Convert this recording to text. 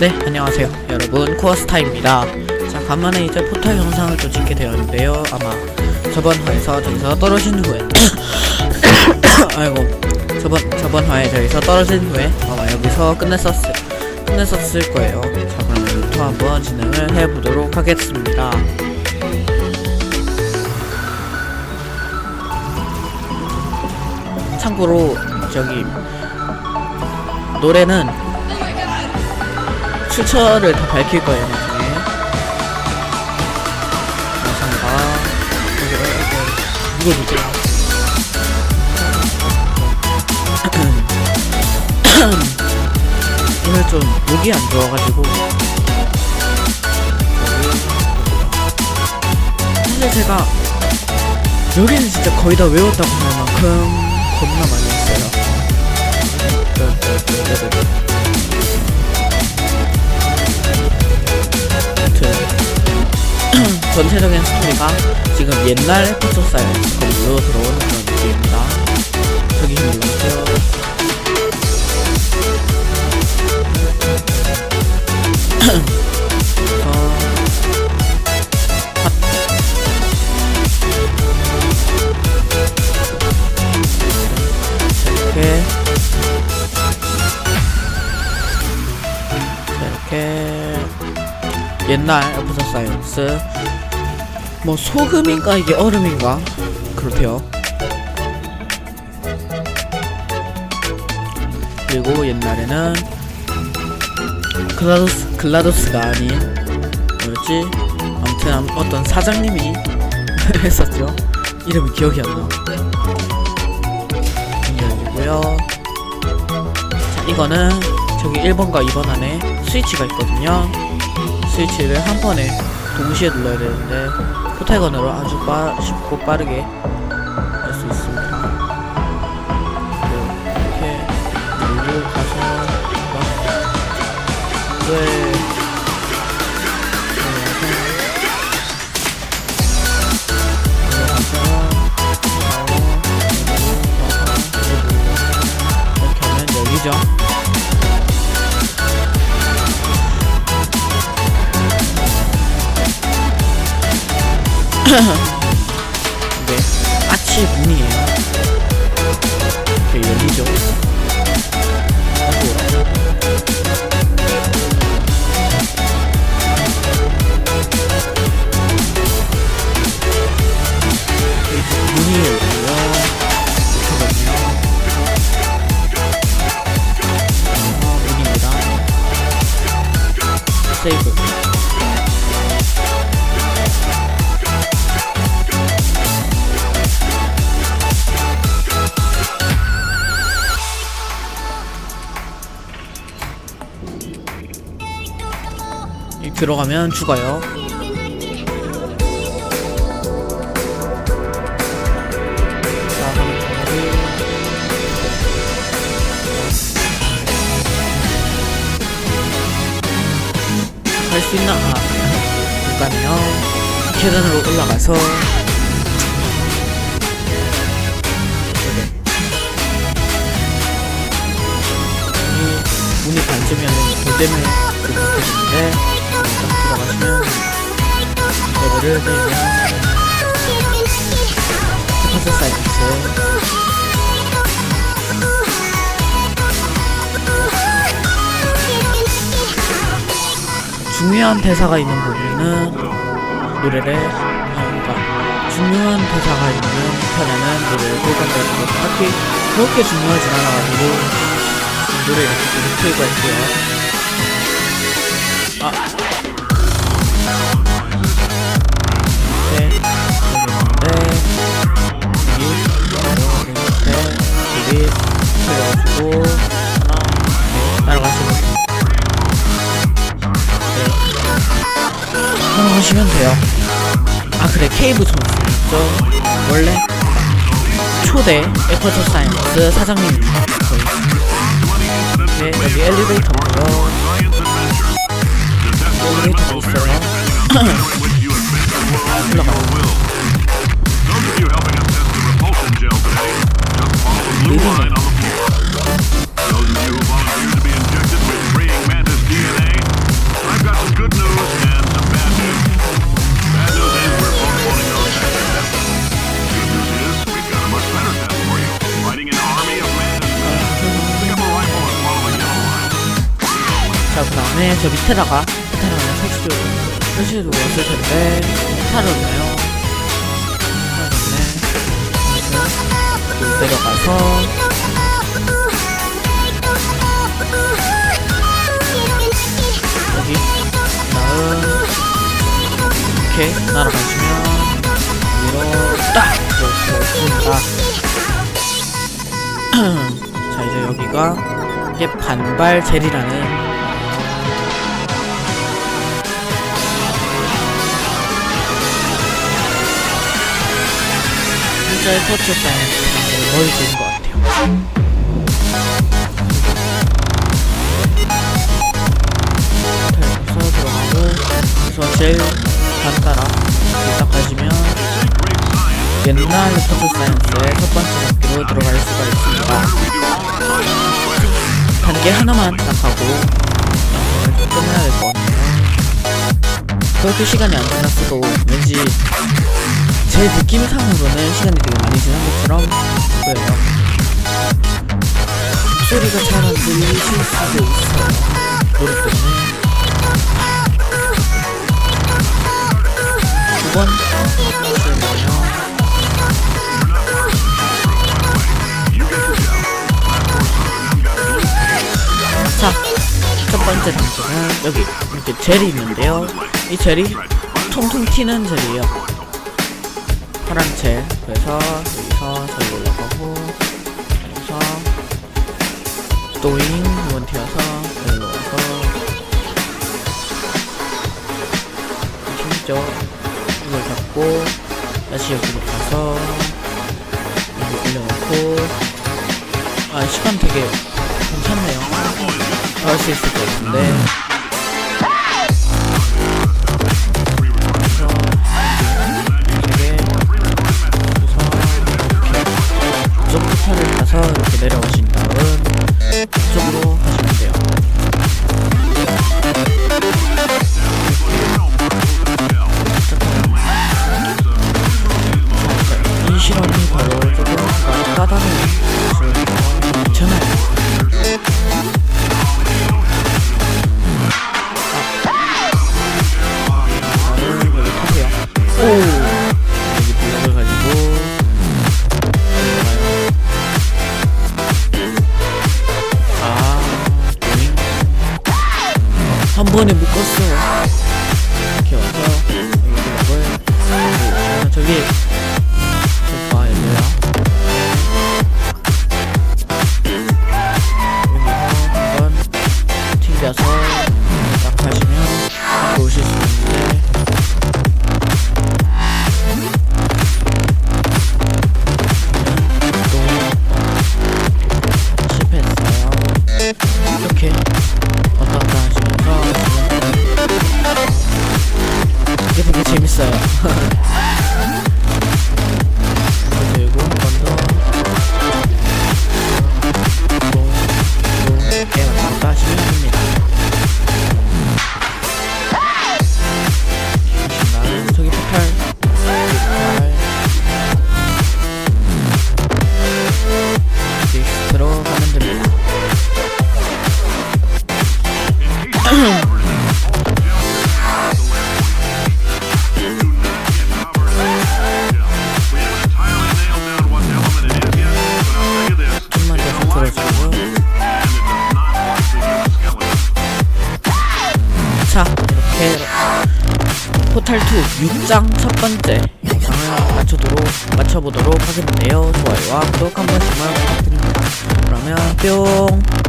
네, 안녕하세요. 여러분, 코어스타입니다. 자, 간만에 이제 포탈 영상을 또 찍게 되었는데요. 아마 저번 화에서 저기서 떨어진 후에 아이고 저번 저번 화에 저기서 떨어진 후에 아마 여기서 끝냈었을 끝냈었을 거예요. 자, 그러면 또 한번 진행을 해보도록 하겠습니다. 참고로 저기 노래는 출처를 다 밝힐 거예요 나중에. 감사합니다. 이거 누구야 오늘 좀 목이 안 좋아가지고. 사실 제가 여기는 진짜 거의 다 외웠다고 할 만큼 겁나 많이 했어요 전체적인 스토리가 지금 옛날 에피소드 거기로 들어오는 그런 느낌입니다. 저기 힘 눌러주세요 옛날 에피소드 사이언스. 뭐 소금인가 이게 얼음인가? 그렇대요. 그리고 옛날에는 글라도스 글라도스가 아닌 뭐였지? 아무튼 암- 어떤 사장님이 했었죠. 이름이 기억이 안나. 인형이고요. 자 이거는 저기 1번과 2번 안에 스위치가 있거든요 스위치를 한 번에 동시에 눌러야 되는데 포탈건으로 아주 빠, 쉽고 빠르게 할 수 있습니다 이렇게 눌러 가서 막 네. 네, 아치 문이에요. 이렇게 열리죠. 하고 이렇게 문이 열리고요. 이렇게거든요. 어, 문입니다. 세이브. 들어가면 죽어요. 할수 있나? 아, 잠깐요. 계단으로 올라가서. 문이 반쯤이면 돌대면 그 밑에인데 일단 들어가시면 내면 스파스 사이언스 중요한 대사가 있는 부분은 노래를 아, 그러니까 중요한 대사가 있는 편에는 노래를 끄건데도 딱히 그렇게 중요하진 않아가지고 노래 이렇게 틀고 있고요. 아 돼요. 아 그래. 케이브 점수. 있죠 원래 초대 에퍼터 사이언스 사장님입니다. 네 여기 엘리베이터고요 엘리베이터도 있어요. 올라가요 자, 그 다음에 저 밑에다가, 밑에다가 설치도, 설치도 왔을 텐데, 탈을 넣어요. 넣네. 내려가서, 여기, 다음, 이렇게 날아가시면, 위로, 딱! 이렇게 습니다 자, 이제 여기가, 이게 반발 젤이라는 진짜의 터치 사이언스 머리 좋은 것 같아요. 서 들어가고 그래서 제일 간단하 시작하시면 옛날 터치 사이언스의 첫 번째 단계로 들어갈 수가 있습니다. 단계 하나만 딱 하고 영상을 좀 끝내야 될 것 같네요. 그렇게 시간이 안 지났어도 왠지 제 느낌상으로는 시간이 되게 많이 지난 것처럼 보여요. 소리가 잘 안 들리실 수도 있어요. 노래 때문에. 두 번째는요. 자, 첫 번째 단계는 여기 이렇게 젤이 있는데요. 이 젤이 통통 튀는 젤이에요. 파란 젤. 그래서 여기서 저기 올라가고 여기서 또잉 두번 튀어서 여기로 와서 힘죠 이걸 잡고 다시 여기로 가서 여기 올려놓고 아 시간 되게 괜찮네요 더 할 수 있을 것 같은데 가서 이렇게 내려오신 다 한 번에 묶었어. 이렇게 와서 여기 가지고 저기 Records. 6장 첫 번째 영상을 맞추도록, 맞춰보도록 하겠는데요. 좋아요와 구독 한 번씩만 부탁드립니다. 그러면 뿅!